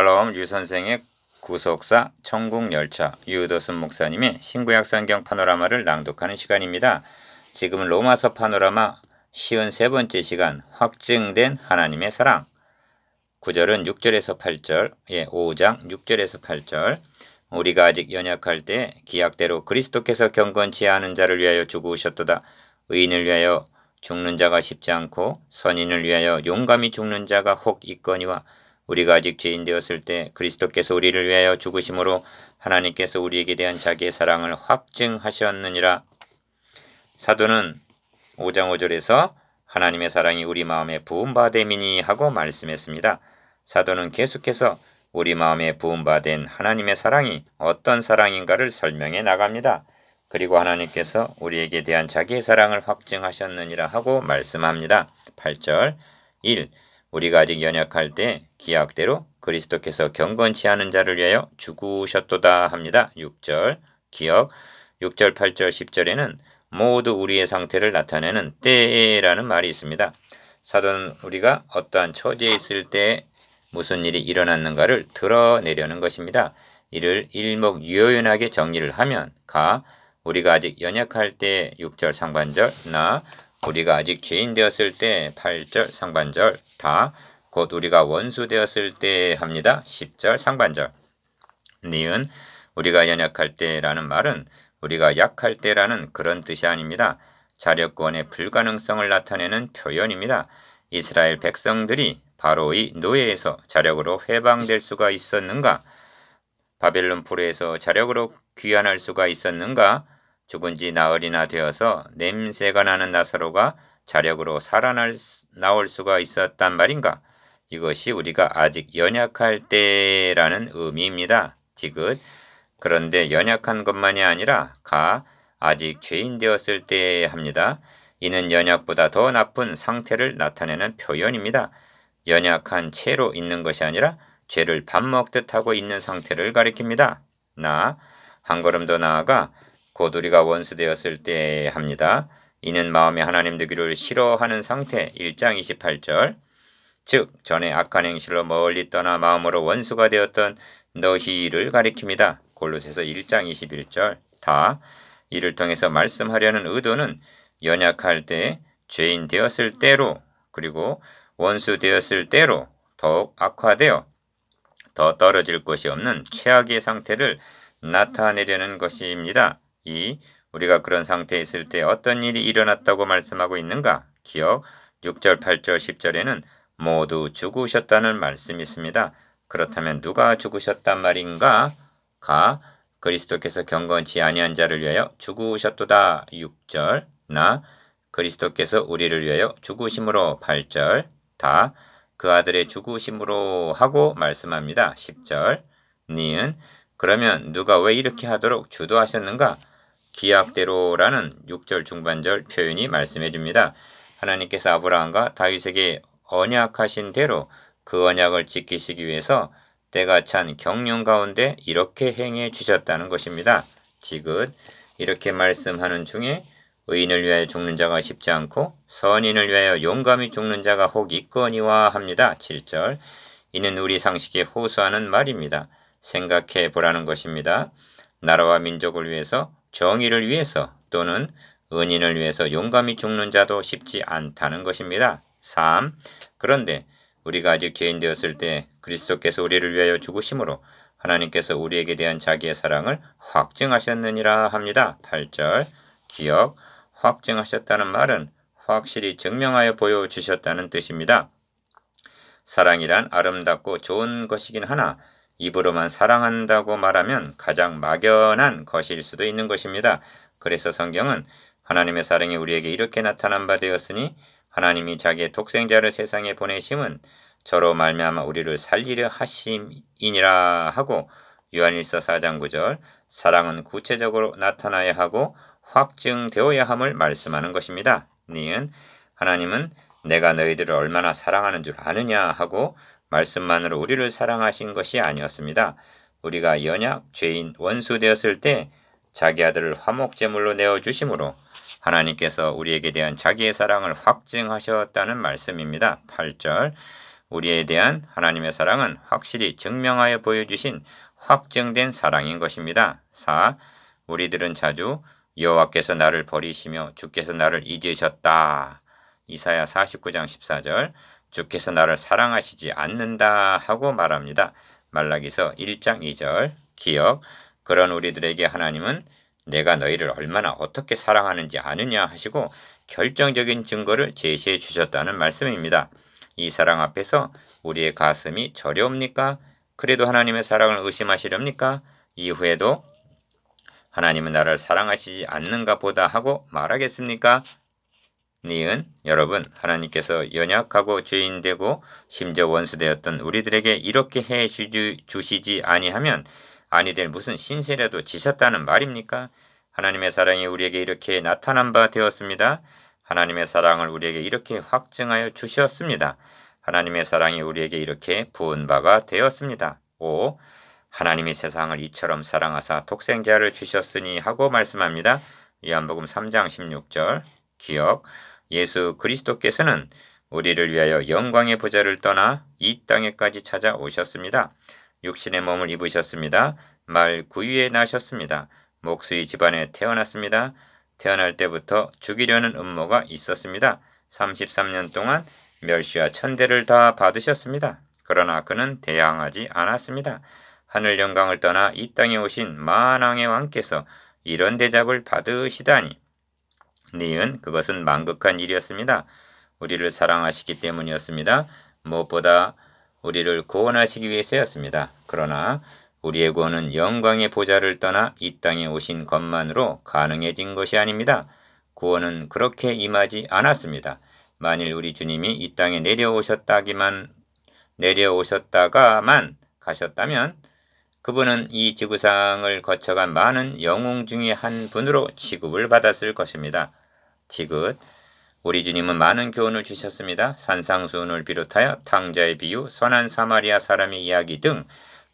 샬롬 유 선생의 구속사 천국열차 유도순 목사님의 신구약 성경 파노라마를 낭독하는 시간입니다. 지금은 로마서 파노라마 쉬운 세 번째 시간 확증된 하나님의 사랑. 9절은 6절에서 8절 예, 5장 6절에서 8절. 우리가 아직 연약할 때 기약대로 그리스도께서 경건치 않은 자를 위하여 죽으셨도다. 의인을 위하여 죽는 자가 쉽지 않고 선인을 위하여 용감히 죽는 자가 혹 있거니와 우리가 아직 죄인 되었을 때 그리스도께서 우리를 위하여 죽으심으로 하나님께서 우리에게 대한 자기의 사랑을 확증하셨느니라. 사도는 5장 5절에서 하나님의 사랑이 우리 마음에 부음바됨이니 하고 말씀했습니다. 사도는 계속해서 우리 마음에 부음바된 하나님의 사랑이 어떤 사랑인가를 설명해 나갑니다. 그리고 하나님께서 우리에게 대한 자기의 사랑을 확증하셨느니라 하고 말씀합니다. 8절 1. 우리가 아직 연약할 때 기약대로 그리스도께서 경건치 않은 자를 위하여 죽으셨도다 합니다. 6절 기억 6절 8절 10절에는 모두 우리의 상태를 나타내는 때라는 말이 있습니다. 사도는 우리가 어떠한 처지에 있을 때 무슨 일이 일어났는가를 드러내려는 것입니다. 이를 일목요연하게 정리를 하면 가 우리가 아직 연약할 때 6절 상반절 나 우리가 아직 죄인 되었을 때 8절 상반절 다 곧 우리가 원수 되었을 때 합니다. 10절 상반절 니은 우리가 연약할 때라는 말은 우리가 약할 때라는 그런 뜻이 아닙니다. 자력권의 불가능성을 나타내는 표현입니다. 이스라엘 백성들이 바로 이 노예에서 자력으로 해방될 수가 있었는가? 바벨론 포로에서 자력으로 귀환할 수가 있었는가? 죽은 지 나흘이나 되어서 냄새가 나는 나사로가 자력으로 살아날 나올 수가 있었단 말인가? 이것이 우리가 아직 연약할 때라는 의미입니다. 지긋 그런데 연약한 것만이 아니라 가 아직 죄인 되었을 때 합니다. 이는 연약보다 더 나쁜 상태를 나타내는 표현입니다. 연약한 채로 있는 것이 아니라 죄를 밥 먹듯 하고 있는 상태를 가리킵니다. 나 한 걸음 더 나아가 곧 우리가 원수 되었을 때 합니다. 이는 마음에 하나님 되기를 싫어하는 상태 1장 28절 즉 전에 악한 행실로 멀리 떠나 마음으로 원수가 되었던 너희를 가리킵니다. 골로새서 1장 21절 다 이를 통해서 말씀하려는 의도는 연약할 때 죄인 되었을 때로 그리고 원수 되었을 때로 더욱 악화되어 더 떨어질 것이 없는 최악의 상태를 나타내려는 것입니다. 2. 우리가 그런 상태에 있을 때 어떤 일이 일어났다고 말씀하고 있는가? 기억 6절, 8절, 10절에는 모두 죽으셨다는 말씀이 있습니다. 그렇다면 누가 죽으셨단 말인가? 가 그리스도께서 경건치 아니한 자를 위하여 죽으셨도다. 6절 나 그리스도께서 우리를 위하여 죽으심으로 8절 다 그 아들의 죽으심으로 하고 말씀합니다. 10절 니은 그러면 누가 왜 이렇게 하도록 주도하셨는가? 기약대로라는 6절 중반절 표현이 말씀해 줍니다. 하나님께서 아브라함과 다윗에게 언약하신 대로 그 언약을 지키시기 위해서 때가 찬 경륜 가운데 이렇게 행해 주셨다는 것입니다. 지긋 이렇게 말씀하는 중에 의인을 위하여 죽는 자가 쉽지 않고 선인을 위하여 용감히 죽는 자가 혹 있거니와 합니다. 7절 이는 우리 상식에 호소하는 말입니다. 생각해 보라는 것입니다. 나라와 민족을 위해서 정의를 위해서 또는 은인을 위해서 용감히 죽는 자도 쉽지 않다는 것입니다. 3. 그런데 우리가 아직 죄인 되었을 때 그리스도께서 우리를 위하여 죽으심으로 하나님께서 우리에게 대한 자기의 사랑을 확증하셨느니라 합니다. 8절 기억 확증하셨다는 말은 확실히 증명하여 보여주셨다는 뜻입니다. 사랑이란 아름답고 좋은 것이긴 하나 입으로만 사랑한다고 말하면 가장 막연한 것일 수도 있는 것입니다. 그래서 성경은 하나님의 사랑이 우리에게 이렇게 나타난 바 되었으니 하나님이 자기의 독생자를 세상에 보내심은 저로 말미암아 우리를 살리려 하심이니라 하고 요한일서 4장 9절 사랑은 구체적으로 나타나야 하고 확증되어야 함을 말씀하는 것입니다. 니은 하나님은 내가 너희들을 얼마나 사랑하는 줄 아느냐 하고 말씀만으로 우리를 사랑하신 것이 아니었습니다. 우리가 연약, 죄인, 원수 되었을 때 자기 아들을 화목제물로 내어 주심으로 하나님께서 우리에게 대한 자기의 사랑을 확증하셨다는 말씀입니다. 8절 우리에 대한 하나님의 사랑은 확실히 증명하여 보여주신 확정된 사랑인 것입니다. 4. 우리들은 자주 여호와께서 나를 버리시며 주께서 나를 잊으셨다. 이사야 49장 14절 주께서 나를 사랑하시지 않는다 하고 말합니다. 말라기서 1장 2절 기억 그런 우리들에게 하나님은 내가 너희를 얼마나 어떻게 사랑하는지 아느냐 하시고 결정적인 증거를 제시해 주셨다는 말씀입니다. 이 사랑 앞에서 우리의 가슴이 저려옵니까? 그래도 하나님의 사랑을 의심하시렵니까? 이후에도 하나님은 나를 사랑하시지 않는가 보다 하고 말하겠습니까? 니은 여러분 하나님께서 연약하고 죄인 되고 심지어 원수 되었던 우리들에게 이렇게 해 주시지 아니하면 아니 될 무슨 신세라도 지셨다는 말입니까? 하나님의 사랑이 우리에게 이렇게 나타난 바 되었습니다. 하나님의 사랑을 우리에게 이렇게 확증하여 주셨습니다. 하나님의 사랑이 우리에게 이렇게 부은 바가 되었습니다. 5. 하나님이 세상을 이처럼 사랑하사 독생자를 주셨으니 하고 말씀합니다. 요한복음 3장 16절 기억 예수 그리스도께서는 우리를 위하여 영광의 보좌를 떠나 이 땅에까지 찾아오셨습니다. 육신의 몸을 입으셨습니다. 말 구유에 나셨습니다. 목수의 집안에 태어났습니다. 태어날 때부터 죽이려는 음모가 있었습니다. 33년 동안 멸시와 천대를 다 받으셨습니다. 그러나 그는 대항하지 않았습니다. 하늘 영광을 떠나 이 땅에 오신 만왕의 왕께서 이런 대접을 받으시다니. 니은 그것은 만극한 일이었습니다. 우리를 사랑하시기 때문이었습니다. 무엇보다 우리를 구원하시기 위해서였습니다. 그러나 우리의 구원은 영광의 보좌를 떠나 이 땅에 오신 것만으로 가능해진 것이 아닙니다. 구원은 그렇게 임하지 않았습니다. 만일 우리 주님이 이 땅에 내려오셨다기만 내려오셨다가만 가셨다면 그분은 이 지구상을 거쳐간 많은 영웅 중의 한 분으로 취급을 받았을 것입니다. 디귿 우리 주님은 많은 교훈을 주셨습니다. 산상수훈을 비롯하여 탕자의 비유, 선한 사마리아 사람의 이야기 등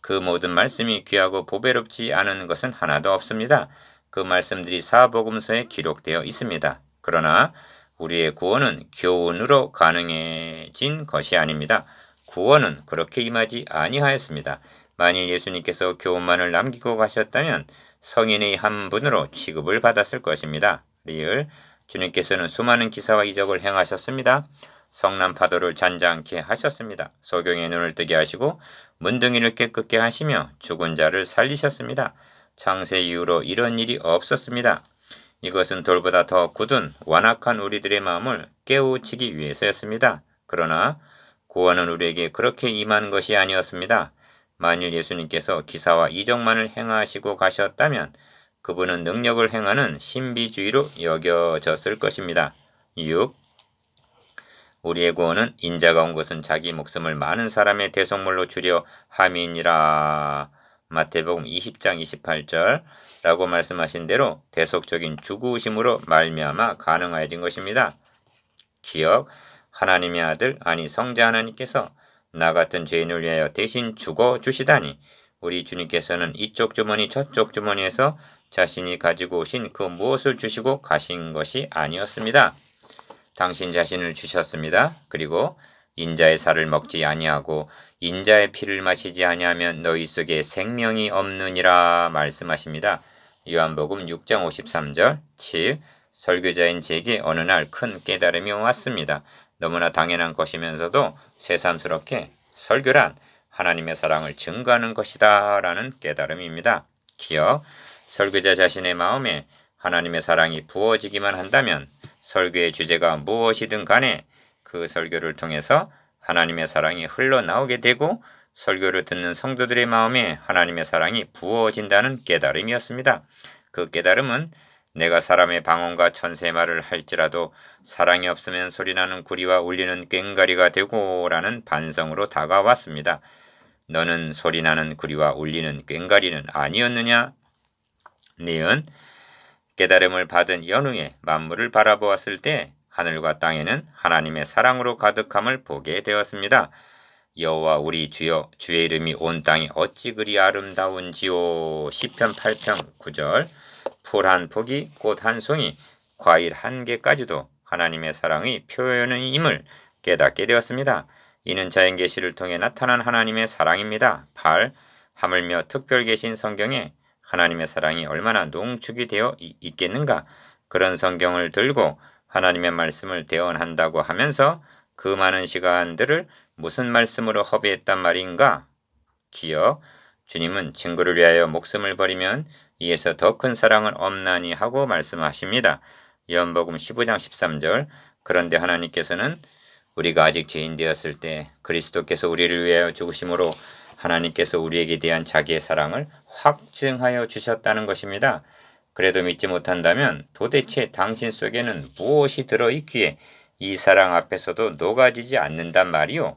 그 모든 말씀이 귀하고 보배롭지 않은 것은 하나도 없습니다. 그 말씀들이 사복음서에 기록되어 있습니다. 그러나 우리의 구원은 교훈으로 가능해진 것이 아닙니다. 구원은 그렇게 임하지 아니하였습니다. 만일 예수님께서 교훈만을 남기고 가셨다면 성인의 한 분으로 취급을 받았을 것입니다. 리을 주님께서는 수많은 기사와 이적을 행하셨습니다. 성남 파도를 잔잔케 하셨습니다. 소경의 눈을 뜨게 하시고 문둥이를 깨끗게 하시며 죽은 자를 살리셨습니다. 창세 이후로 이런 일이 없었습니다. 이것은 돌보다 더 굳은 완악한 우리들의 마음을 깨우치기 위해서였습니다. 그러나 구원은 우리에게 그렇게 임한 것이 아니었습니다. 만일 예수님께서 기사와 이적만을 행하시고 가셨다면 그분은 능력을 행하는 신비주의로 여겨졌을 것입니다. 6. 우리의 구원은 인자가 온 것은 자기 목숨을 많은 사람의 대속물로 주려 함이니라. 마태복음 20장 28절 라고 말씀하신 대로 대속적인 죽으심으로 말미암아 가능해진 것입니다. 기억 하나님의 아들 아니 성자 하나님께서 나 같은 죄인을 위하여 대신 죽어 주시다니 우리 주님께서는 이쪽 주머니 저쪽 주머니에서 자신이 가지고 오신 그 무엇을 주시고 가신 것이 아니었습니다. 당신 자신을 주셨습니다. 그리고 인자의 살을 먹지 아니하고 인자의 피를 마시지 아니하면 너희 속에 생명이 없느니라 말씀하십니다. 요한복음 6장 53절 7 설교자인 제게 어느 날 큰 깨달음이 왔습니다. 너무나 당연한 것이면서도 새삼스럽게 설교란 하나님의 사랑을 증거하는 것이다 라는 깨달음입니다. 기억 설교자 자신의 마음에 하나님의 사랑이 부어지기만 한다면 설교의 주제가 무엇이든 간에 그 설교를 통해서 하나님의 사랑이 흘러나오게 되고 설교를 듣는 성도들의 마음에 하나님의 사랑이 부어진다는 깨달음이었습니다. 그 깨달음은 내가 사람의 방언과 천세 말을 할지라도 사랑이 없으면 소리나는 구리와 울리는 꽹가리가 되고라는 반성으로 다가왔습니다. 너는 소리나는 구리와 울리는 꽹가리는 아니었느냐? 니은 깨달음을 받은 연후에 만물을 바라보았을 때 하늘과 땅에는 하나님의 사랑으로 가득함을 보게 되었습니다. 여호와 우리 주여 주의 이름이 온 땅에 어찌 그리 아름다운지요 시편 8편 9절 풀 한 포기 꽃 한 송이 과일 한 개까지도 하나님의 사랑의 표현임을 깨닫게 되었습니다. 이는 자연 계시를 통해 나타난 하나님의 사랑입니다. 8. 하물며 특별 계신 성경에 하나님의 사랑이 얼마나 농축이 되어 이- 있겠는가? 그런 성경을 들고 하나님의 말씀을 대언한다고 하면서 그 많은 시간들을 무슨 말씀으로 허비했단 말인가? 기억. 주님은 친구를 위하여 목숨을 버리면 이에서 더 큰 사랑을 없나니 하고 말씀하십니다. 요한복음 15장 13절. 그런데 하나님께서는 우리가 아직 죄인 되었을 때 그리스도께서 우리를 위하여 죽으심으로 하나님께서 우리에게 대한 자기의 사랑을 확증하여 주셨다는 것입니다. 그래도 믿지 못한다면 도대체 당신 속에는 무엇이 들어 있기에 이 사랑 앞에서도 녹아지지 않는단 말이오.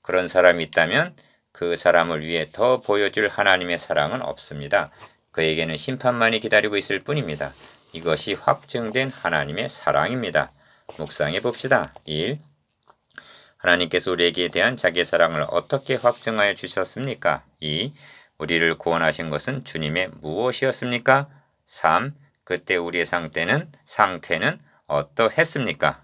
그런 사람이 있다면 그 사람을 위해 더 보여줄 하나님의 사랑은 없습니다. 그에게는 심판만이 기다리고 있을 뿐입니다. 이것이 확증된 하나님의 사랑입니다. 묵상해 봅시다. 1. 하나님께서 우리에게 대한 자기의 사랑을 어떻게 확증하여 주셨습니까? 2. 우리를 구원하신 것은 주님의 무엇이었습니까? 3. 그때 우리의 상태는 상태는 어떠했습니까?